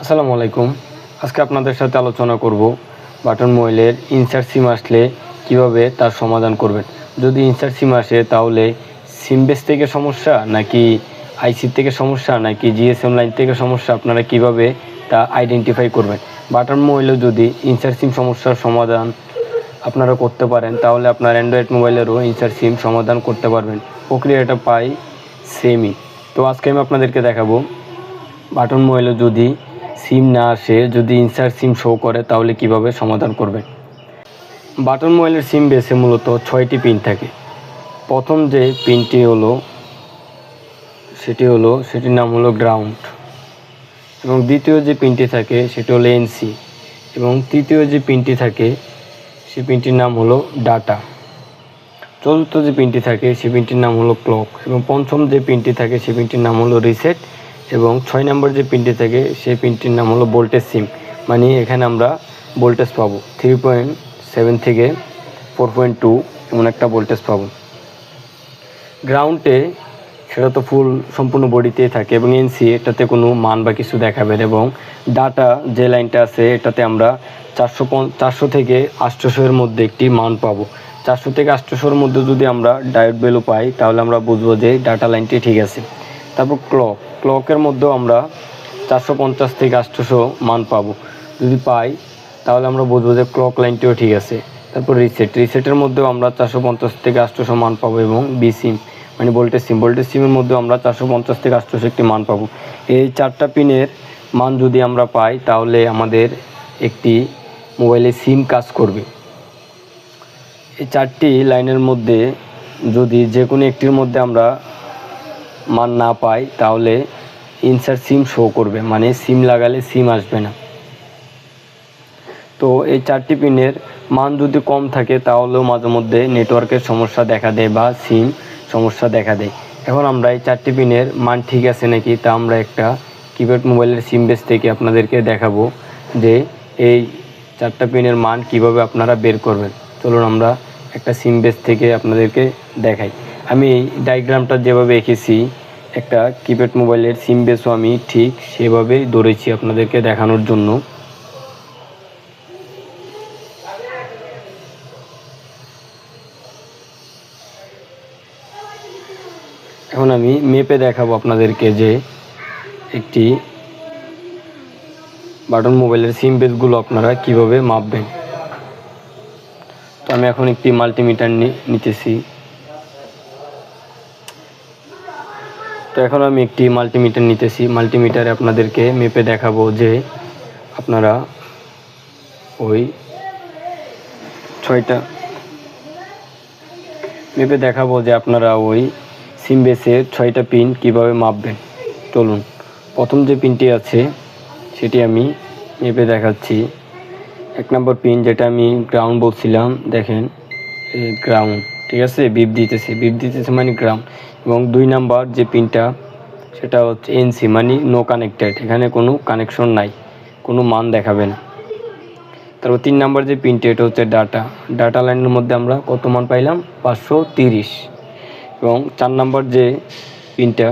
আসসালামু আলাইকুম। আজকে আপনাদের সাথে আলোচনা করব বাটন মোবাইলের ইনসার্ট সিম আসলে কীভাবে তার সমাধান করবেন। যদি ইনসার্ট সিম আসে তাহলে সিম বেস থেকে সমস্যা নাকি আইসি থেকে সমস্যা নাকি জিএসএম লাইন থেকে সমস্যা আপনারা কীভাবে তা আইডেন্টিফাই করবেন? বাটন মোবাইলে যদি ইনসার্ট সিম সমস্যার সমাধান আপনারা করতে পারেন, তাহলে আপনার অ্যান্ড্রয়েড মোবাইলেরও ইনসার্ট সিম সমাধান করতে পারবেন। প্রক্রিয়াটা পাই সেমই তো আজকে আমি আপনাদেরকে দেখাবো বাটন মোবাইলে যদি সিম না আসে, যদি ইনসার্ট সিম শো করে, তাহলে কীভাবে সমাধান করবেন বাটন মোবাইলের সিম বেসে মূলত ছয়টি পিন থাকে। প্রথম যে পিনটি হলো, সেটি হলো, সেটির নাম হলো গ্রাউন্ড এবং দ্বিতীয় যে পিনটি থাকে, সেটি হলো এনসি এবং তৃতীয় যে পিনটি থাকে, সে পিনটির নাম হলো ডাটা চতুর্থ যে পিনটি থাকে, সে পিনটির নাম হলো ক্লক এবং পঞ্চম যে পিনটি থাকে, সে পিনটির নাম হলো রিসেট এবং ছয় নম্বর যে পিনটি থাকে, সেই পিনটির নাম হলো ভোল্টেজ সিম মানে এখানে আমরা ভোল্টেজ পাবো। থ্রি পয়েন্ট সেভেন থেকে ফোর পয়েন্ট টু এমন একটা ভোল্টেজ পাবো। গ্রাউন্ডে সেটা তো ফুল সম্পূর্ণ বডিতেই থাকে এবং এনসি এটাতে কোনো মান বা কিছু দেখাবে না এবং ডাটা যে লাইনটা আছে, এটাতে আমরা চারশো চারশো থেকে আটশোশোর মধ্যে একটি মান পাবো। চারশো থেকে আটশোশোর মধ্যে যদি আমরা ডায়োড ভ্যালু পাই, তাহলে আমরা বুঝব যে ডাটা লাইনটি ঠিক আছে। তারপর ক্লক ক্লকের মধ্যেও আমরা চারশো পঞ্চাশ থেকে আটশোশো মান পাবো। যদি পাই, তাহলে আমরা বুঝব যে ক্লক লাইনটিও ঠিক আছে। তারপর রিসেট রিসেটের মধ্যেও আমরা চারশো পঞ্চাশ থেকে আটশোশো মান পাবো এবং বি সিম মানে ভোল্টেজ সিম ভোল্টেজ সিমের মধ্যেও আমরা চারশো পঞ্চাশ থেকে আটশোশো একটি মান পাবো। এই চারটা পিনের মান যদি আমরা পাই, তাহলে আমাদের একটি মোবাইলে সিম কাজ করবে। এই চারটি লাইনের মধ্যে যদি যে কোনো একটির মধ্যে আমরা মান না পাই তাহলে ইনসার্ট সিম শো করবে। মানে সিম লাগালে সিম আসবে না। তো এই চারটি পিনের মান যদি কম থাকে, তাহলেও মাঝে মধ্যে নেটওয়ার্কের সমস্যা দেখা দেয় বা সিম সমস্যা দেখা দেয়। এখন আমরা এই চারটি পিনের মান ঠিক আছে নাকি, তা আমরা একটা কিপ্যাড মোবাইলের সিম বেস থেকে আপনাদেরকে দেখাবো যে এই চারটা পিনের মান কীভাবে আপনারা বের করবেন। চলুন আমরা একটা সিম বেস থেকে আপনাদেরকে দেখাই। আমি ডায়াগ্রামটা যেভাবে এঁকেছি, একটা কিপ্যাড মোবাইলের সিম বেসও আমি ঠিক সেভাবেই ধরেছি আপনাদেরকে দেখানোর জন্য। এখন আমি মেপে দেখাবো আপনাদেরকে যে একটি বাটন মোবাইলের সিম বেসগুলো আপনারা কীভাবে মাপবেন। তো আমি এখন একটি মাল্টিমিটার নিতেছি। তো এখন আমি একটি মাল্টিমিটার নিতেছি। মাল্টিমিটারে আপনাদেরকে মেপে দেখাবো যে আপনারা ওই ছয়টা মেপে দেখাবো যে আপনারা ওই সিম বেসের ছয়টা পিন কীভাবে মাপবেন। চলুন, প্রথম যে পিনটি আছে, সেটি আমি মেপে দেখাচ্ছি। এক নম্বর পিন যেটা আমি গ্রাউন্ড বলছিলাম, দেখেন গ্রাউন্ড ঠিক আছে? বিপ দিতেছে। বিপ দিতেছে মানে গ্রাউন্ড এবং দুই নাম্বার যে পিনটা, সেটা হচ্ছে এনসি মানে নো কানেক্টেড এখানে কোনো কানেকশন নাই, কোনো মান দেখাবে না। তারপর তিন নাম্বার যে পিনটি, এটা হচ্ছে ডাটা ডাটা লাইনের মধ্যে আমরা কত মান পাইলাম? পাঁচশো তিরিশ। এবং চার নাম্বার যে পিনটা,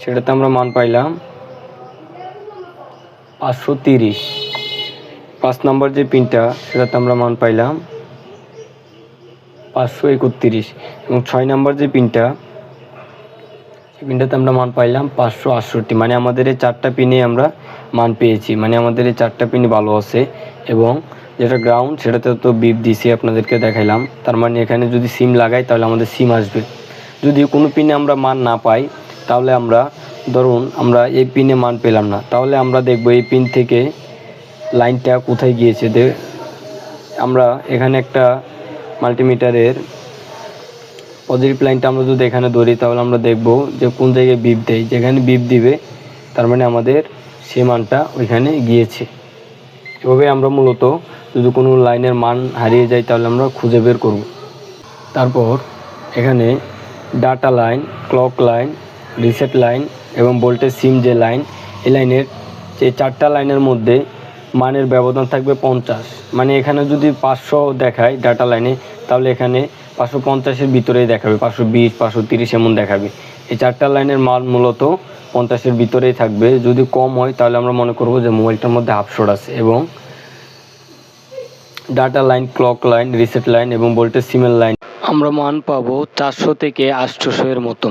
সেটাতে আমরা মান পাইলাম পাঁচশো তিরিশ। পাঁচ নাম্বার যে পিনটা, সেটাতে আমরা মান পাইলাম পাঁচশো একত্রিশ এবং ছয় নম্বর যে পিনটা, সেই পিনটাতে আমরা মান পাইলাম পাঁচশো আটষট্টি। মানে আমাদের এই চারটা পিনে আমরা মান পেয়েছি। মানে আমাদের এই চারটা পিন ভালো আছে এবং যেটা গ্রাউন্ড সেটাতে তো বিপ দিছি আপনাদেরকে দেখাইলাম। তার মানে এখানে যদি সিম লাগাই, তাহলে আমাদের সিম আসবে। যদি কোনো পিনে আমরা মান না পাই, তাহলে আমরা, ধরুন আমরা এই পিনে মান পেলাম না, তাহলে আমরা দেখব এই পিন থেকে লাইনটা কোথায় গিয়েছে। দে আমরা এখানে একটা মাল্টিমিটারের পজিটিভ লাইনটা আমরা যদি এখানে ধরি, তাহলে আমরা দেখব যে কোন জায়গায় বিপ দেয়। যেখানে বিপ দিবে, তার মানে আমাদের সে মানটা ওইখানে গিয়েছে। এভাবে আমরা মূলত যদি কোনো লাইনের মান হারিয়ে যায়, তাহলে আমরা খুঁজে বের করব। তারপর এখানে data line clock line reset line এবং ভোল্টেজ সিম যে লাইন এই লাইনের যে চারটা লাইনের মধ্যে মানের ব্যবধান থাকবে পঞ্চাশ। মানে এখানে যদি পাঁচশো দেখায় ডাটা লাইনে তাহলে এখানে পাঁচশো পঞ্চাশের ভিতরেই দেখাবে, পাঁচশো বিশ, পাঁচশো তিরিশ এমন দেখাবে। এই চারটা লাইনের মান মূলত পঞ্চাশের ভিতরেই থাকবে। যদি কম হয়, তাহলে আমরা মনে করব যে মোবাইলটার মধ্যে আপশোট আছে এবং data line, clock line, reset line এবং ভোল্টেজ সিমের লাইন। আমরা মান পাবো চারশো থেকে আটশোশো এর মতো।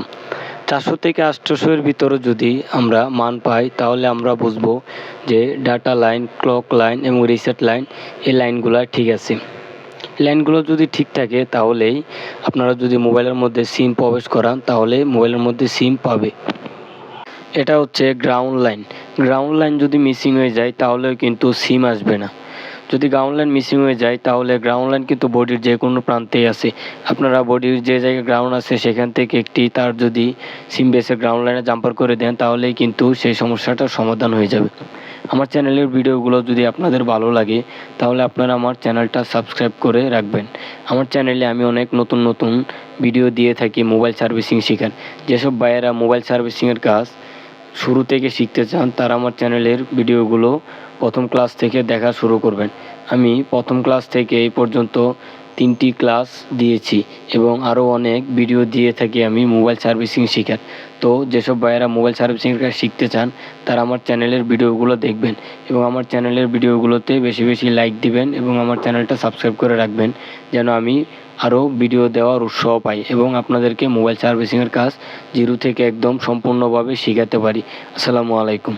চারশো থেকে আটশোশো এর ভিতরে যদি আমরা মান পাই, তাহলে আমরা বুঝব যে ডাটা লাইন, ক্লক লাইন এবং রিসেট লাইন এই লাইনগুলো ঠিক আছে। লাইনগুলো যদি ঠিক থাকে, তাহলেই আপনারা যদি মোবাইলের মধ্যে সিম প্রবেশ করান, তাহলে মোবাইলের মধ্যে সিম পাবে। এটা হচ্ছে গ্রাউন্ড লাইন গ্রাউন্ড লাইন যদি মিসিং হয়ে যায়, তাহলেও কিন্তু সিম আসবে না। যদি গ্রাউন্ড লাইন মিসিং হয়ে যায়, তাহলে গ্রাউন্ড লাইন কিন্তু বডির যে কোনো প্রান্তেই আছে। আপনারা বডির যে জায়গায় গ্রাউন্ড আছে, সেখান থেকে একটি তার যদি সিম বেসে গ্রাউন্ড লাইনে জাম্পার করে দেন, তাহলেই কিন্তু সেই সমস্যাটার সমাধান হয়ে যাবে। আমার চ্যানেলের ভিডিওগুলো যদি আপনাদের ভালো লাগে, তাহলে আপনারা আমার চ্যানেলটা সাবস্ক্রাইব করে রাখবেন। আমার চ্যানেলে আমি অনেক নতুন নতুন ভিডিও দিয়ে থাকি মোবাইল সার্ভিসিং শেখার। যেসব ভাইয়েরা মোবাইল সার্ভিসিংয়ের কাজ শুরু থেকে শিখতে চান, তারা আমার চ্যানেলের ভিডিওগুলো প্রথম ক্লাস থেকে দেখা শুরু করবেন। আমি প্রথম ক্লাস থেকে এই পর্যন্ত তিনটি ক্লাস দিয়েছি এবং আরও অনেক ভিডিও দিয়ে থাকি আমি মোবাইল সার্ভিসিং শেখার। তো যেসব ভাইয়েরা মোবাইল সার্ভিসিংয়ের কাজ শিখতে চান, তারা আমার চ্যানেলের ভিডিওগুলো দেখবেন এবং আমার চ্যানেলের ভিডিওগুলোতে বেশি বেশি লাইক দিবেন এবং আমার চ্যানেলটা সাবস্ক্রাইব করে রাখবেন যেন আমি আরও ভিডিও দেওয়ার উৎসাহ পাই এবং আপনাদেরকে মোবাইল সার্ভিসিংয়ের কাজ জিরো থেকে একদম সম্পূর্ণভাবে শেখাতে পারি। আসসালামু আলাইকুম।